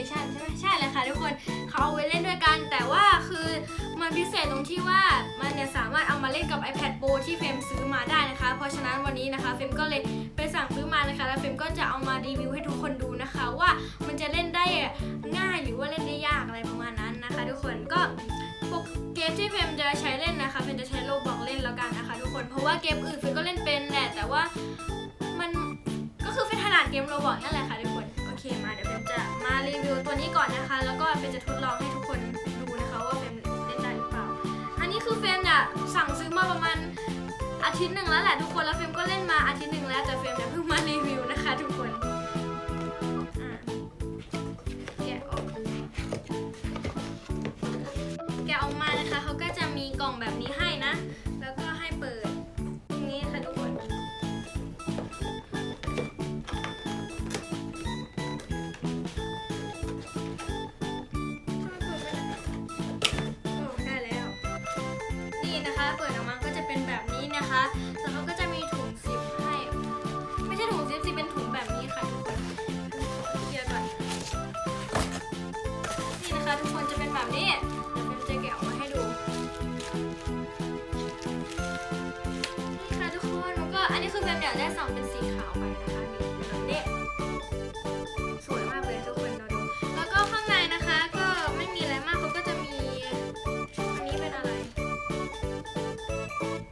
Station ใช่ไหมใช่เลยค่ะทุกคนเขาเอาไว้เล่นด้วยกัน แต่ว่าคือมันพิเศษตรงที่ว่ามันเนี่ยสามารถเอามาเล่นกับ iPad Pro ที่เฟรมซื้อมาได้นะคะ เพราะฉะนั้นวันนี้นะคะเฟรมก็เลยไปสั่งซื้อมานะคะ แล้วเฟรมก็จะเอามารีวิวให้ทุกคนดูนะคะ ว่ามันจะเล่นได้ง่ายหรือว่าเล่นได้ยากอะไรประมาณนั้นนะคะ ทุกคนก็พวกเกมที่เฟรมจะใช้เล่นนะคะเฟรมจะใช้โลบอกเล่นแล้วกันนะคะ ทุกคนเพราะว่าเกมอื่นเฟรมก็เล่นเป็นแหละแต่ว่ามันก็คือเฟมถนัดเกมโลบอกนั่นแหละค่ะ นี้ก่อนนะคะ แล้วก็เฟรมจะทดลองให้ทุกคนดูนะคะว่าเฟรมเล่นได้หรือเปล่า อันนี้คือเฟรมเนี่ยสั่งซื้อมาประมาณอาทิตย์หนึ่งแล้วแหละทุกคนแล้วเฟรมก็เล่นมาอาทิตย์หนึ่งแล้วแต่เฟรมเนี่ยเพิ่งมารีวิวนะคะ ทุกคนแกะออกแกะออกมานะคะเขาก็จะมีกล่องแบบนี้ อนนี้คือเฟรมอยากได้สองเป็นสีขาวไปนะคะนี่แบบนี้สวยมากเลยทุกคนเราดู แล้วก็ข้างในนะคะก็ไม่มีอะไรมากเขาก็จะมีอันนี้เป็นอะไร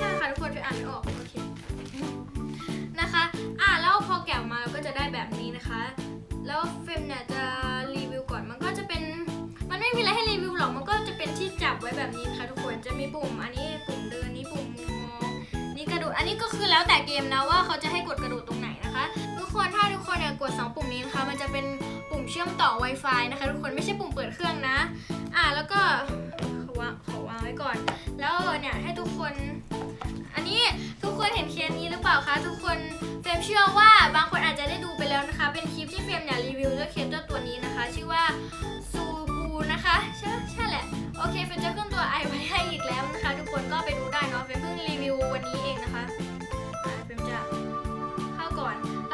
นี่ค่ะทุกคนไปอ่านไม่ออกโอเคนะคะอะแล้วพอแกะออกมาเราก็จะได้แบบนี้นะคะ แล้วเฟรมเนี่ยจะรีวิวก่อนมันก็จะเป็นมันไม่มีอะไรให้รีวิวหรอกมันก็จะเป็นที่จับไว้แบบนี้นะคะทุกคนจะมีปุ่มอันนี้ อันนี้ก็คือแล้วแต่เกมนะว่าเขาจะให้กดกระโดดตรงไหนนะคะ ทุกคนถ้าทุกคนเนี่ยกดสองปุ่มนี้นะคะ มันจะเป็นปุ่มเชื่อมต่อ Wi-Fi นะคะ ทุกคนไม่ใช่ปุ่มเปิดเครื่องนะ อะแล้วก็ขอวางขอวางไว้ก่อน แล้วเนี่ยให้ทุกคน อันนี้ทุกคนเห็นเคสนี้หรือเปล่าคะทุกคนเฟรมเชื่อว่าบางคนอาจจะได้ดูไปแล้วนะคะ เป็นคลิปที่เฟรมเนี่ยรีวิวเจ้าเคสเจ้าตัวนี้นะคะ ชื่อว่าซูบูนะคะใช่ใช่แหละโอเคเฟรมจะขึ้นตัวไอไว้ให้อีกแล้วนะคะ ทุกคนก็ไปดูได้เนาะเฟรมเพิ่งรีวิววันนี้เอง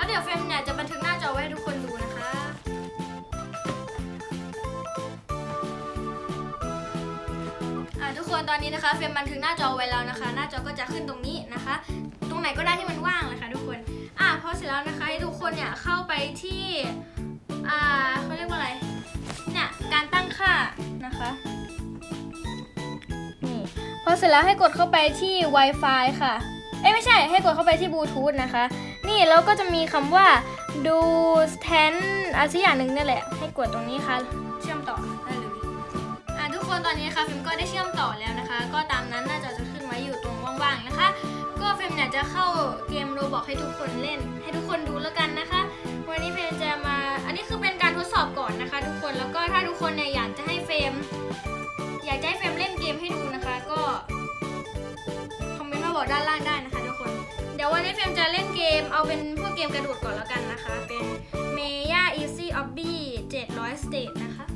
เดี๋ยวเฟรมเนี่ยจะบันทึกหน้าจอไว้ให้ทุกคนดูนะคะ อะทุกคนตอนนี้นะคะเฟรมบันทึกหน้าจอไว้แล้วนะคะ หน้าจอก็จะขึ้นตรงนี้นะคะ ตรงไหนก็ได้ที่มันว่างเลยค่ะทุกคน อะพอเสร็จแล้วนะคะให้ทุกคนเนี่ยเข้าไปที่ อ่าเขาเรียกว่าอะไร เนี่ยการตั้งค่านะคะนี่พอเสร็จแล้วให้กดเข้าไปที่ Wi-Fi ค่ะ เอ้ยไม่ใช่ให้กดเข้าไปที่บลูทูธนะคะ นี่แล้วก็จะมีคำว่าดูแทนอะไรสักอย่างหนึ่งนี่แหละ ให้กดตรงนี้ค่ะ เชื่อมต่อได้เลยอะทุกคนตอนนี้นะคะฟิล์มก็ได้เชื่อมต่อแล้วนะคะ ก็ตามนั้นน่าจะจะขึ้นไว้อยู่ตรงว่างๆนะคะ ก็ฟิล์มเนี่ยจะเข้าเกมโรบอกให้ทุกคนเล่น ให้ทุกคนดูแล้วกันนะคะ วันนี้เฟรมจะมา อันนี้คือเป็นการทดสอบก่อนนะคะ ทุกคนแล้วก็ถ้าทุกคนเนี่ยอยากจะให้เฟรมอยากจะให้เฟรมเล่นเกมให้ดูนะคะ ก็คอมเมนต์มาบอกด้านล่าง เล่นเกมเอาเป็นพวกเกมกระโดดก่อนแล้วกันนะคะ เป็น m a y a Easy Obby 700 Stage นะคะ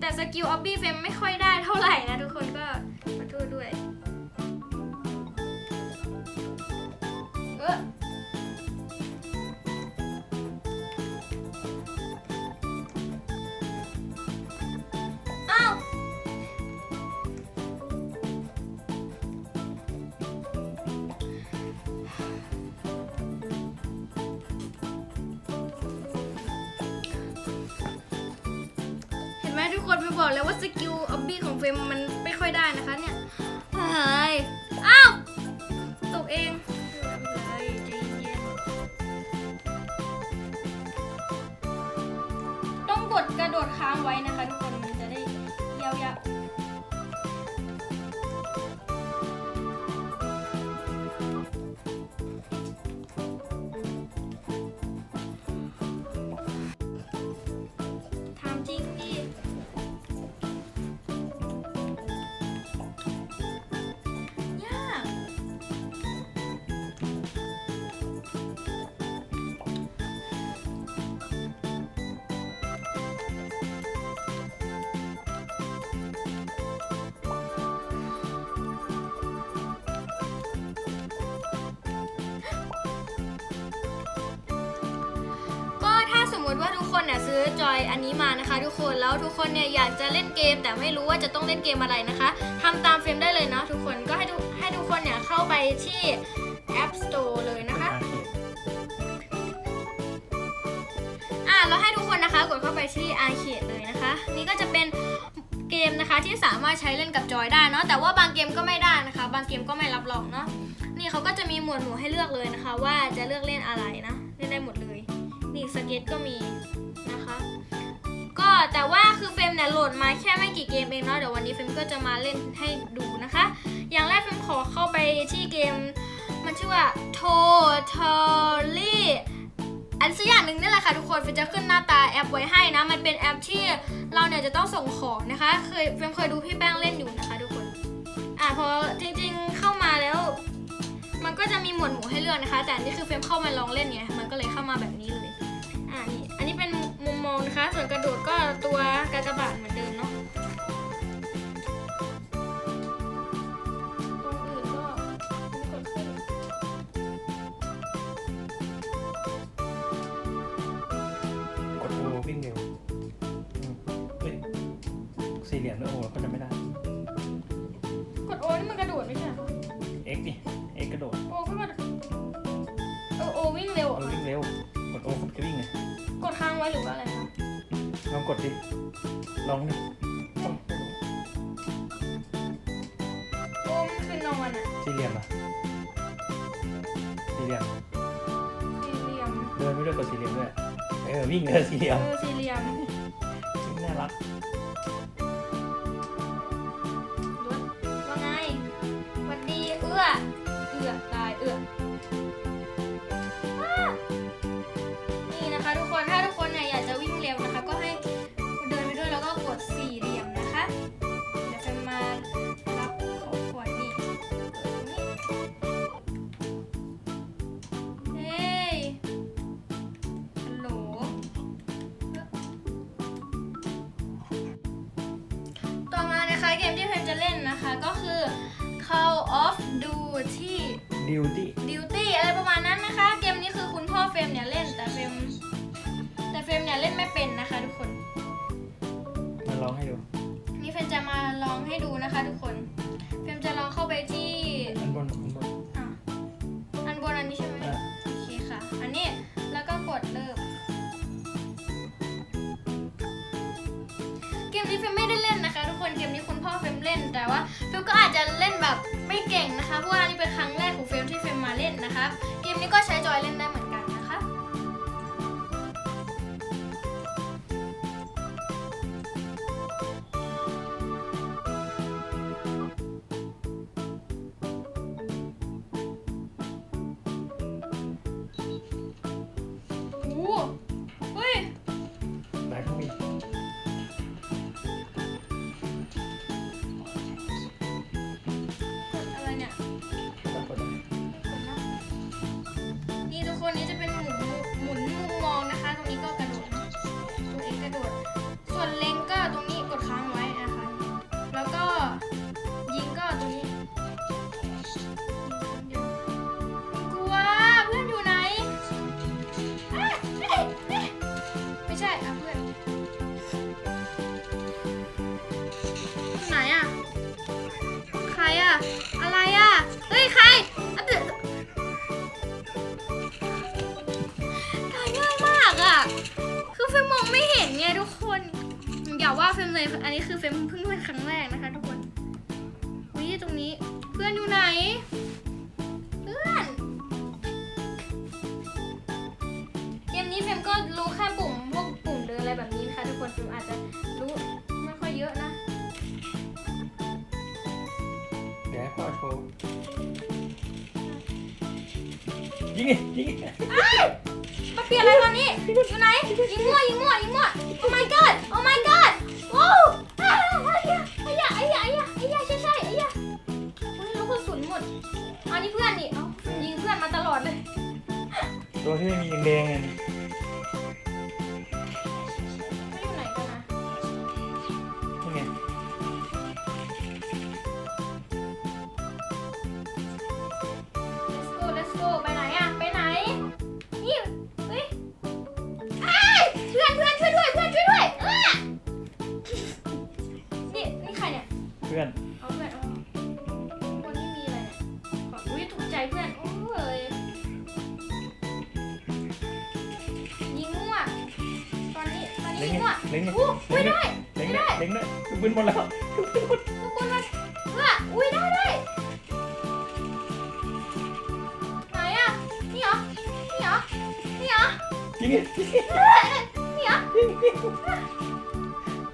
แต่สกิลออบบี้เฟมไม่ค่อยได้เท่าไหร่นะทุกคนก็ บอกแล้วว่าสกิลออบบี้ของเฟรมมันไม่ค่อยได้นะคะเนี่ยเฮ้ย จอยอันนี้มานะคะ ทุกคนแล้วทุกคนเนี่ยอยากจะเล่นเกม แต่ไม่รู้ว่าจะต้องเล่นเกมอะไรนะคะทำตามเฟรมได้เลยเนาะทุกคนก็ให้ทุกให้ทุกคนเนี่ยเข้าไปที่ App Store เลยนะคะอะแล้วให้ทุกคนนะคะกดเข้าไปที่ Arcade เลยนะคะ นี่ก็จะเป็นเกมนะคะที่สามารถใช้เล่นกับจอยได้เนาะแต่ว่าบางเกมก็ไม่ได้นะคะ บางเกมก็ไม่รับรองเนาะนี่เขาก็จะมีหมวดหมู่ให้เลือกเลยนะคะ ว่าจะเลือกเล่นอะไรนะเล่นได้หมดเลย นี่สเก็ตก็มีนะคะก็ แต่ว่าคือเฟมเนี่ยโหลดมาแค่ไม่กี่เกมเองเนาะเดี๋ยววันนี้เฟมก็จะมาเล่นให้ดูนะคะ อย่างแรกเฟมขอเข้าไปที่เกม มันชื่อว่า Totally อันสักอย่างหนึ่งนี่แหละค่ะทุกคนเฟมจะขึ้นหน้าตาแอปไว้ให้นะ มันเป็นแอปที่เราเนี่ยจะต้องส่งของนะคะ เคยเฟมเคยดูพี่แป้งเล่นอยู่นะคะทุกคนอะพอจริงๆเข้ามาแล้ว มันก็จะมีหมวดหมู่ให้เลือกนะคะ แต่นี่คือเฟมเข้ามาลองเล่นไงมันก็เลยเข้ามาแบบนี้เลยอ่านี่อันนี้เป็นมุมมองนะคะ ส่วนกระโดด ลี่ยมด้วยโอก็จะไม่ได้ กดโอนี่มันกระโดดไม่ใช่เหรอ X ดิ X กระโดดโอก็กระโดดเออโอวิ่งเร็วเออะอวิ่งเร็ว กดโอก็จะวิ่งไงกดค้างไว้หรือว่าอะไรคะลองกดดิ ลองดิโอ้โอมันคือนอนอะสี่เหลี่ยมอะสี่เหลี่ยม สี่เหลี่ยมเดินไม่ด้วยกดสี่เหลี่ยมด้วย เออวิ่งเออสี่เหลี่ยมเออสี่เหลี่ยม Duty ดิวตี้ Duty อะไรประมาณนั้นนะคะ เกมนี้คือคุณพ่อเฟรมเนี่ยเล่นแต่เฟรมแต่เฟรมเนี่ยเล่นไม่เป็นนะคะ ทุกคน มาลองให้ดู นี่เฟรมจะมาลองให้ดูนะคะ ทุกคน เฟรมจะลองเข้าไปที่อันบนอันบนอะอันบนอันนี้ใช่ไหมอะโอเคค่ะ อันนี้แล้วก็กดเริ่ม เกมนี้เฟรมไม่ได้เล่นนะคะ ทุกคน เกมนี้คุณพ่อเฟรมเล่นแต่ว่าเฟรมก็อาจจะเล่นแบบ ไม่เก่งนะคะเพราะว่านี่เป็นครั้งแรกของเฟรมที่เฟรมมาเล่นนะคะเกมนี้ก็ใช้จอยเล่นได้ อันนี้คือเฟรมเพิ่งเป็นครั้งแรกนะคะทุกคนวิตรงนี้เพื่อนอยู่ไหน เพื่อนเกมนี้เฟรมก็รู้แค่ปุ่มพวกปุ่มเดินอะไรแบบนี้นะคะทุกคนเฟรมอาจจะรู้ไม่ค่อยเยอะนะเดี๋ยวให้พ่อโชว์ยิงไงยิงไง มาเปลี่ยนอะไรตอนนี้อยู่ไหนยิงมั่วยิงมั่วยิงมั่ว Oh my god Oh my god เอานี่เพื่อนนี่เอายิงเพื่อนมาตลอดเลย ตัวที่ไม่มีแดงๆเไม่ไหนกันนะนี่ไงโก let's go ไปไหนอะไปไหน นี่เฮ้ยเพื่อนเพื่อนช่วยด้วย เพื่อนช่วยด้วยนี่นี่ใครเนี่ย เพื่อน ล็งไงอู้อุ้ยได้เล็งไม่ไงได้เล็งไงลูกปืนหมดแล้วลูกปืนหมดทุกคนมาเพื่ออุ้ยได้ได้ไหนอะนี่เหรอนี่เหรอนี่เหรอยิงไงยิงไงนี่เหรอยิงยิง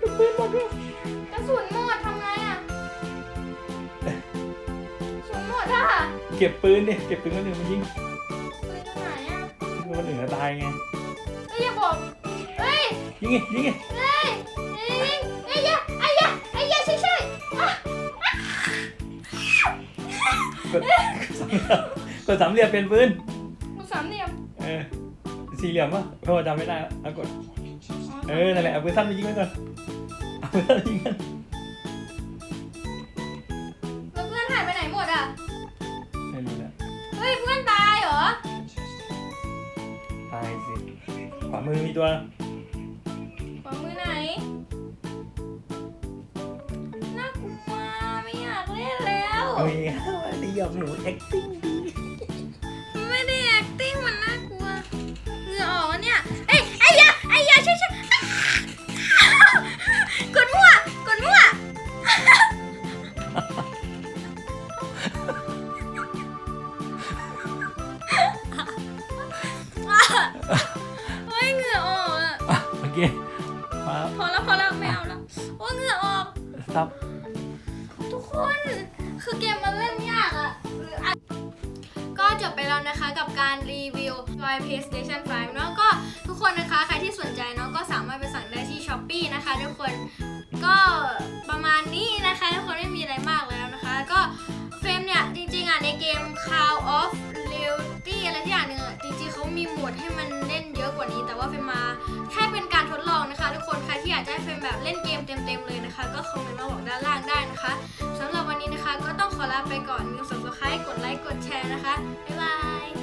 ลูกปืนหมดแล้วกระสุนหมดทำไงอะกระสุนหมดอะเก็บปืนดิเก็บปืนคนอื่นมายิงปืนอยู่ไหนอะปืนคนอื่นจะตายไง ยิงไงยิงไงเฮ้ยไอ้ยะไอ้ยะไอ้ยะช่ใช่อะกดกดสามเหลี่ยมกดสามเหลี่ยมเป็นปืนลูสามเหลี่ยมเออสี่เหลี่ยมวะเพราะว่าจำไม่ได้แล้วเอากดเออนั่นแหละเอาปืนสั้นไปยิงไว้ก่อนเอาปืนสั้นไปยิงกันแล้วเพื่อนหายไปไหนหมดอะไม่รู้แล้วเฮ้ยเพื่อนตายเหรอ ตายสิขวามือมีตัว น่ากลัวไม่อยากเล่นแล้วเฮ้ยดีหยอกหนู acting ซับ ทุกคน คือเกมมันเล่นยากอะหรืออะก็จบไปแล้วนะคะกับการรีวิว Joy PlayStation 5เนาะก็ทุกคนนะคะ ใครที่สนใจเนาะก็สามารถไปสั่งได้ที่ s h อ p e e นะคะ ทุกคนก็ประมาณนี้นะคะ ทุกคนไม่มีอะไรมากแล้วนะคะ ก็เฟรมเนี่ย จริงๆอะในเกม Call of Duty อะไรที่อย่างหนึ่งจริงๆเขามีโหมดให้มันเล่นเยอะกว่านี้ แต่ว่าเฟรมมาแค่เป็นการทดลองนะคะ ทุกคนใครที่อยากจะให้เฟรมแบบเล่นเกมเต็มๆเลย ก็คอมเมนต์มาบอกด้านล่างได้นะคะสำหรับวันนี้นะคะ ก็ต้องขอลาไปก่อนอย่าลืม subscribe กดไลค์กดแชร์นะคะบ๊ายบาย